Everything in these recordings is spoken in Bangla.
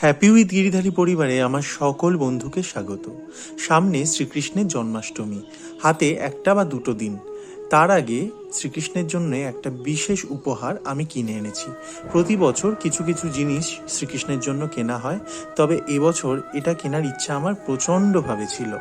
হ্যাপি উইথ গিরিধারী পরিবারে আমার সকল বন্ধুকে স্বাগত। সামনে শ্রীকৃষ্ণের জন্মাষ্টমী। হাতে একটা বা দুটো দিন। তার আগে শ্রীকৃষ্ণের জন্য একটা বিশেষ উপহার আমি কিনে এনেছি। প্রতি বছর কিছু কিছু জিনিস শ্রীকৃষ্ণের জন্য কেনা হয়, তবে এবছর এটা কেনার ইচ্ছা আমার প্রচণ্ডভাবে ছিল।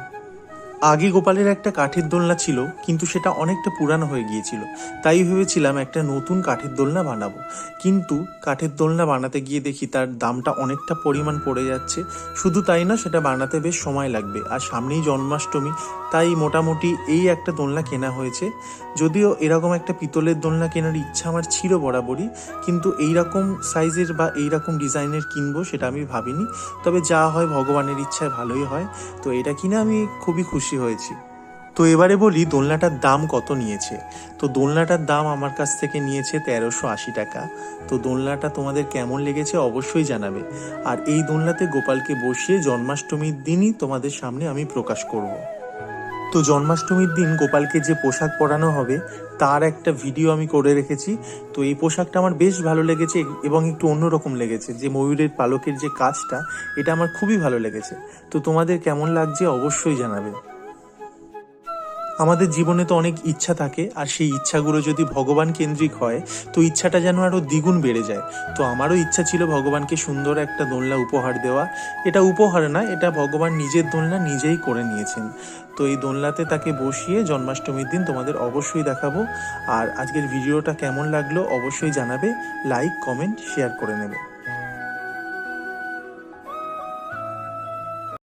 আগে গোপালের একটা কাঠের দোলনা ছিল, কিন্তু সেটা অনেকটা পুরানো হয়ে গিয়েছিল। তাই ভেবেছিলাম একটা নতুন কাঠের দোলনা বানাবো। কিন্তু কাঠের দোলনা বানাতে গিয়ে দেখি তার দামটা অনেকটা পরিমাণ পড়ে যাচ্ছে। শুধু তাই না, সেটা বানাতে বেশ সময় লাগবে। আর সামনেই জন্মাষ্টমী, তাই মোটামুটি এই একটা দোলনা কেনা হয়েছে। যদিও এরকম একটা পিতলের দোলনা কেনার ইচ্ছা আমার ছিল বরাবরই, কিন্তু এই রকম সাইজের বা এই রকম ডিজাইনের কিনবো সেটা আমি ভাবিনি। তবে যা হয় ভগবানের ইচ্ছায় ভালোই হয়। তো এটা কিনে আমি খুবই খুশি হয়েছি। তো এবারে বলি, দোলনাটার দাম কত নিয়েছে? তো দোলনাটার দাম আমার কাছ থেকে নিয়েছে তেরোশো আশি টাকা। তো দোলনাটা তোমাদের কেমন লেগেছে অবশ্যই জানাবে। আর এই দোলনাতে গোপালকে বসিয়ে জন্মাষ্টমীর দিনই তোমাদের সামনে আমি প্রকাশ করব। তো জন্মাষ্টমীর দিন গোপালকে যে পোশাক পরানো হবে, তার একটা ভিডিও আমি করে রেখেছি। তো এই পোশাকটা আমার বেশ ভালো লেগেছে এবং একটু অন্যরকম লেগেছে। যে ময়ূরের পালকের যে কাজটা, এটা আমার খুবই ভালো লেগেছে। তো তোমাদের কেমন লাগছে অবশ্যই জানাবে। আমাদের জীবনে তো অনেক ইচ্ছা থাকে, আর সেই ইচ্ছাগুলো যদি ভগবান কেন্দ্রিক হয়, তো ইচ্ছাটা যেন আরও দ্বিগুণ বেড়ে যায়। তো আমারও ইচ্ছা ছিল ভগবানকে সুন্দর একটা দোলনা উপহার দেওয়া। এটা উপহার না, এটা ভগবান নিজের দোলনা নিজেই করে নিয়েছেন। তো এই দোলনাতে তাকে বসিয়ে জন্মাষ্টমীর দিন তোমাদের অবশ্যই দেখাবো। আর আজকের ভিডিওটা কেমন লাগল অবশ্যই জানাবে, লাইক, কমেন্ট, শেয়ার করে নেবে।